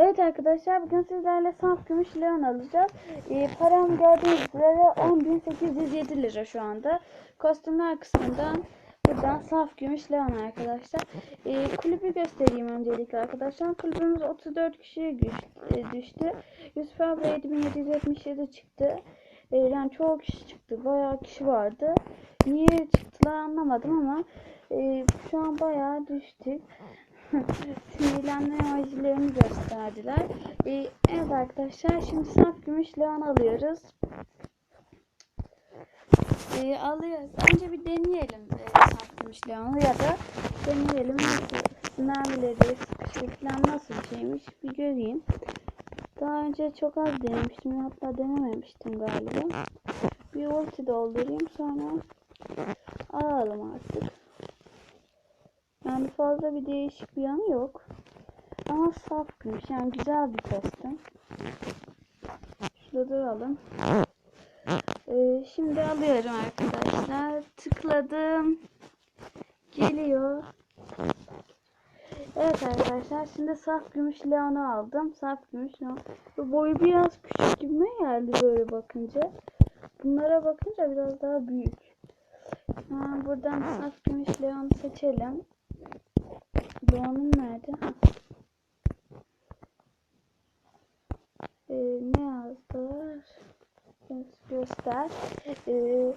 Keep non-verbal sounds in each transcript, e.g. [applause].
Evet arkadaşlar bugün sizlerle saf gümüş leon alacağız. Ee, param gördüğünüz üzere 10.807 lira şu anda. Kostümler kısmından buradan saf gümüş leon arkadaşlar. Ee, kulübü göstereyim öncelikle arkadaşlar. Kulübümüz 34 kişiye düştü. Yusuf abi 7777 çıktı. Ee, yani çoğu kişi çıktı. Bayağı kişi vardı. Niye çıktılar anlamadım ama e, şu an bayağı düştük. Sinirlenme emojilerini gösterdiler. Ee, evet arkadaşlar şimdi saf gümüş leğen alıyoruz. Ee, alıyoruz. Önce bir deneyelim e, saf gümüş leğeni ya da deneyelim mermileri sıkışık falan nasıl bir şeymiş bir göreyim. Daha önce çok az denemiştim hatta denememiştim galiba. Bir ulti doldurayım sonra alalım artık. Yani fazla bir değişik bir yanı yok. Ama saf gümüş. Yani güzel bir kostüm. Şurada duralım. Ee, şimdi alıyorum arkadaşlar. Tıkladım. Geliyor. Evet arkadaşlar şimdi saf gümüş leonu aldım. Saf gümüş leon. Boyu biraz küçük gibi geldi böyle bakınca. Bunlara bakınca biraz daha büyük. Ha, buradan saf gümüş leonu seçelim. Doğan'ın nerede? Ee, ne yazdılar? Gö- Göster. Ee,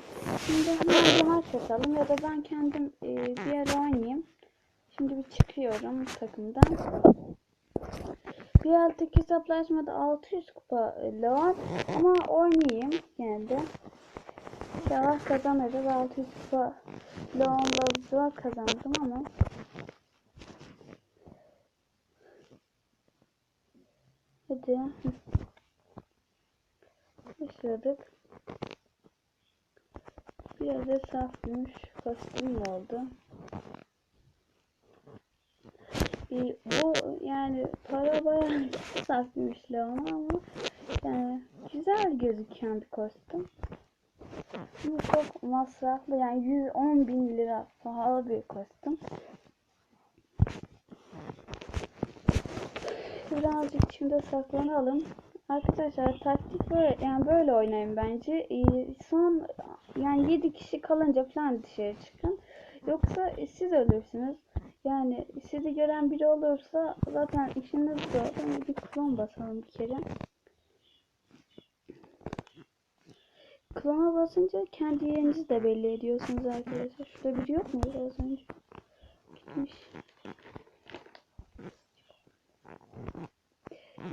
şimdi hemen maç atalım ya da ben kendim e, bir ara oynayayım. Şimdi bir çıkıyorum takımdan. Bir alttaki hesaplaşmada 600 kupa Leon ama oynayayım kendi. İnşallah kazanırız. 600 kupa Leon'la zor kazandım ama Hadi. Başladık. Biraz da saf gümüş kostüm oldu. Ee, bu yani para bayağı [laughs] saf ama yani güzel gözüken bir kostüm. Bu çok masraflı yani 110 bin lira pahalı bir kostüm. Birazcık şimdi saklanalım. Arkadaşlar taktik böyle yani böyle oynayın bence. Ee, son yani 7 kişi kalınca falan dışarı çıkın. Yoksa siz ölürsünüz. Yani sizi gören biri olursa zaten işiniz zor. Ben bir klon basalım bir kere. Klona basınca kendi yerinizi de belli ediyorsunuz arkadaşlar. Şurada biri yok mu az önce? Gitmiş.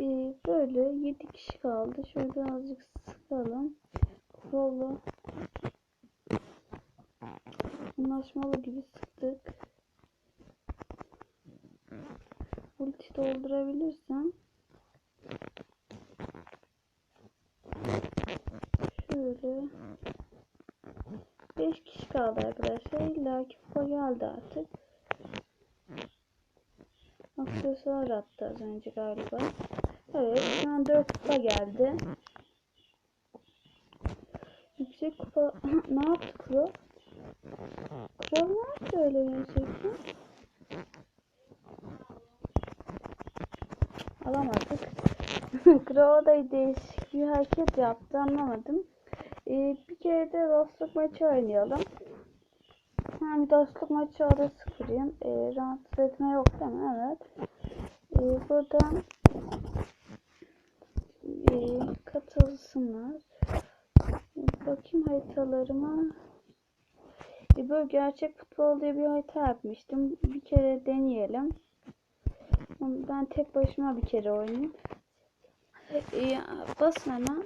Ee, böyle 7 kişi kaldı. Şöyle birazcık sıkalım. Kurulu. Anlaşmalı gibi sıktık. Ulti doldurabilirsem. Şöyle. 5 kişi kaldı arkadaşlar. İlla ki geldi artık. Aksesuar attı az önce galiba. Evet şu an 4 kupa geldi. Yüksek kupa [laughs] ne yaptı Kro? Kro ne yaptı öyle gerçekten? Alamadık. [laughs] Kro da değişik bir hareket yaptı anlamadım. Ee, bir kere de dostluk maçı oynayalım. Ben bir dostluk maçı orada sıfırayım. Ee, rahatsız etme yok değil mi? Evet. Ee, buradan e, katılsınlar. Bakayım haritalarıma. Ee, böyle gerçek futbol diye bir harita yapmıştım. Bir kere deneyelim. Ben tek başıma bir kere oynayayım. Ee, basın hemen.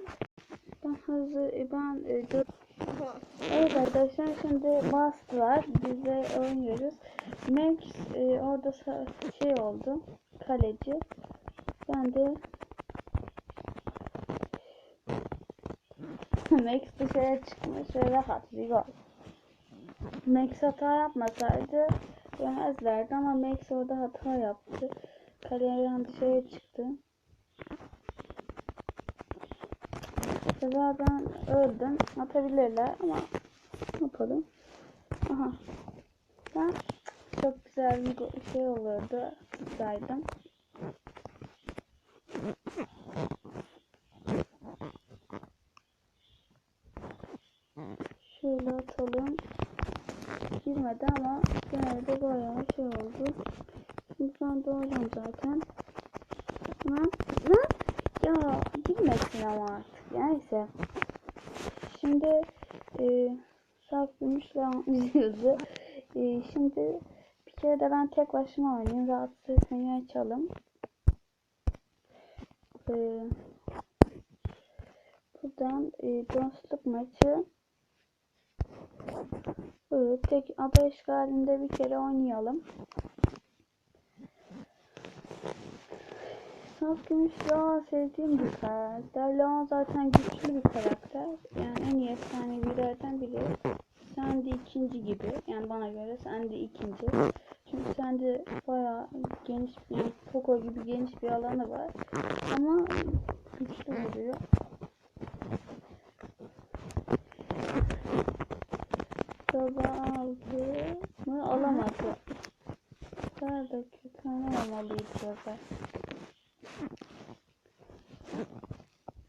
Ben hızlı, ben e. Evet arkadaşlar şimdi bastılar. Biz de oynuyoruz. Max e, orada şey oldu. Kaleci. Ben de Max dışarı çıkmış ve rahat bir gol. Max hata yapmasaydı yemezlerdi ama Max orada hata yaptı. Kaleden dışarı çıktı. Ben öldüm. Atabilirler ama yapalım? Aha. Ben çok güzel bir şey olurdu. Tutsaydım. Şöyle atalım. Girmedi ama gene de bayağı şey oldu. Şimdi ben doğacağım zaten. Lan, lan. Ya girmesin ama artık. Neyse. Şimdi e, saf gümüşle yüzü. [laughs] E, şimdi bir kere de ben tek başıma oynayayım. Rahatsız etmeyi açalım. E, buradan e, dostluk maçı Böyle tek ada işgalinde bir kere oynayalım. Saf Gümüş Lağa sevdiğim bir karakter. Lağa zaten güçlü bir karakter. Yani en iyi efsanevilerden biri. Sen de ikinci gibi. Yani bana göre sen de ikinci. Çünkü sende bayağı geniş, yani Poco gibi geniş bir alanı var. Ama güçlü vuruyor. Baba aldı mı alamadı. Kötü olmalıydı baba.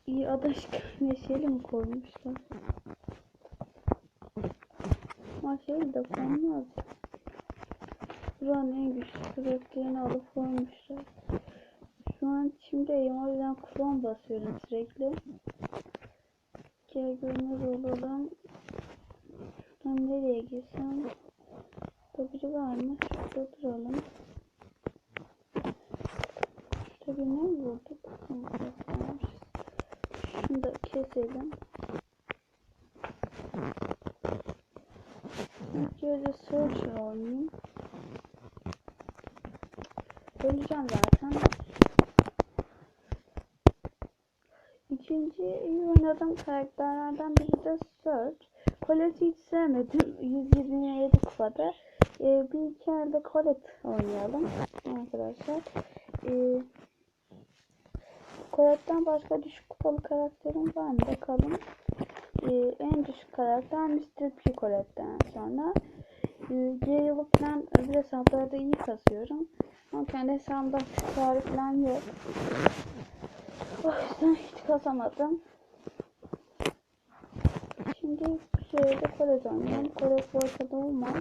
İyi adaş neşeli mi koymuşlar? Ama şey de koymaz. Buranın en güçlü karakterini alıp koymuşlar. Şu an içimdeyim o yüzden klon basıyorum sürekli. Gel görünür olalım. Ben nereye girsem? Burada biri var mı? Şurada duralım. Şurada birine vurduk? Şunu da keselim. Önce Searcher oynayayım. Öleceğim zaten. İkinci iyi oynadığım karakterlerden biri de Search. Colette'i hiç sevmedim. 127 kupada. Ee, bir elde Colette oynayalım arkadaşlar. Ee, Colette'den başka düşük kupalı karakterim var mı bakalım. Ee, en düşük karakter Mr. P Colette'den sonra. Ee, Gale'ı falan öbür hesaplarda iyi kasıyorum. Ama kendi hesabımda tutarı falan yok. O yüzden hiç kasamadım. Şimdi Kolet oynayalım. Kolet bu ortada olmaz.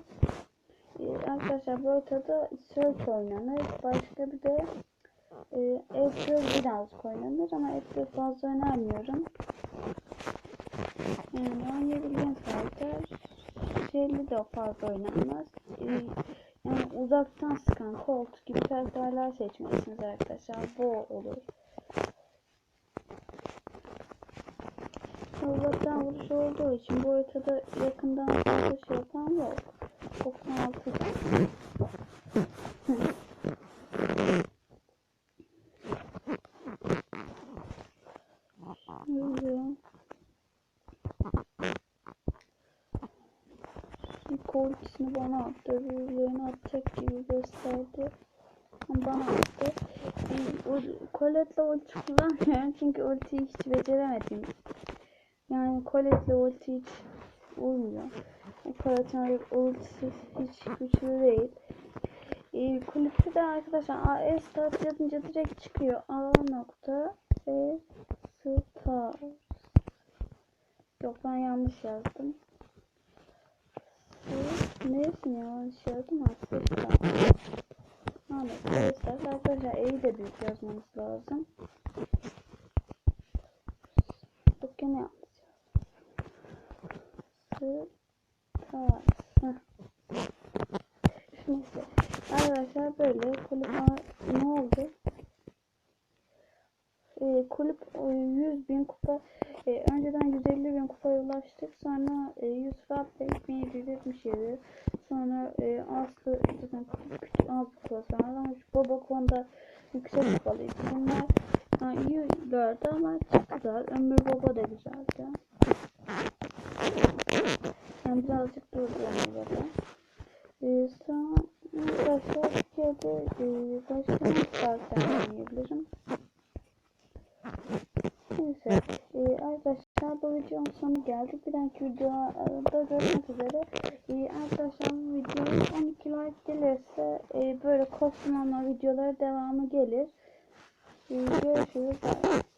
Ee, arkadaşlar bu ortada Search oynanır. Başka bir de e, April biraz oynanır ama April fazla önermiyorum. Yani oynayabildiğim karakter Shelly de fazla oynanmaz. Ee, yani uzaktan sıkan Colt gibi karakterler seçmelisiniz arkadaşlar. Bu olur. Vuruş olduğu için bu haritada yakından fazla şey yapan yok. 96 Şöyle. İlk o ikisini bana attı. Öbürlerini atacak gibi gösterdi. Bana attı. Colette'le ulti kullanmıyorum çünkü ultiyi hiç beceremedim. Yani Colette'le ulti hiç uymuyor. Colette'in ultisi hiç güçlü değil. Ee, kulüpte de arkadaşlar AS start yazınca direkt çıkıyor. A nokta E start. Yok ben yanlış yazdım. Neresini yanlış yazdım? Arkadaşlar arkadaşlar E'yi de büyük yazmanız lazım. Yazdım. Start. Neyse. Arkadaşlar böyle kulüp ne oldu? Ee, kulüp 100 bin kupa e, önceden 150 bin kupaya ulaştık sonra e, Yusuf Abbey 1777 sonra e, Aslı zaten küçük az kupa sonra ama şu Baba Konda yüksek kupalıydı bunlar ha, iyi gördü ama çıktılar Ömür Baba da güzeldi yani birazcık Ömür Baba ee, sonra arkadaşlar Türkiye'de e, başka ne karakter oynayabilirim Neyse ee, arkadaşlar bu videonun sonu geldik. Bir dahaki videoda görüşmek üzere. Ee, arkadaşlar bu video 12 like gelirse e, böyle kostüm alma videoları devamı gelir. Ee, görüşürüz.